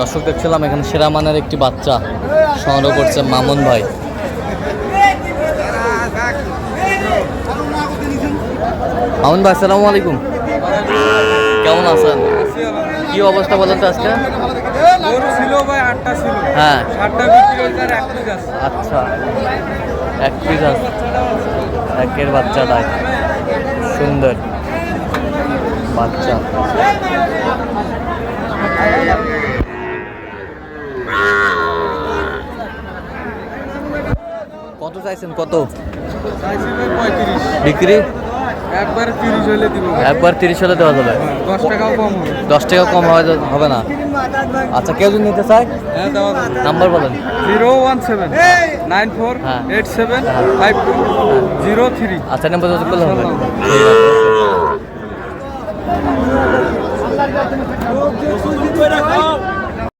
দর্শক দেখছিলাম, এখানে সেরা মানের একটি বাচ্চা সংগ্রহ করছে মামুন ভাই। মামুন ভাই, আসসালামু আলাইকুম। কেমন আছেন? কি অবস্থা বলেন তো আজকে? হ্যাঁ। আচ্ছা। এক পিস আছে। একের বাচ্চাটাই সুন্দর। বাচ্চা। চাইছেন? কত? বিক্রি? একবার তিরিশ হলে দিব একবার তিরিশ হলে দেওয়া যাবে। দশ টাকাও কম দশ টাকা কম হয় হবে না। আচ্ছা কেউ যদি নিতে চায়? হ্যাঁ নাম্বার বলেন। Zero one seven nine four হ্যাঁ। Eight seven five two zero three. আচ্ছা নাম্বার যোগাযোগ করলে হবে। ঠিক আছে।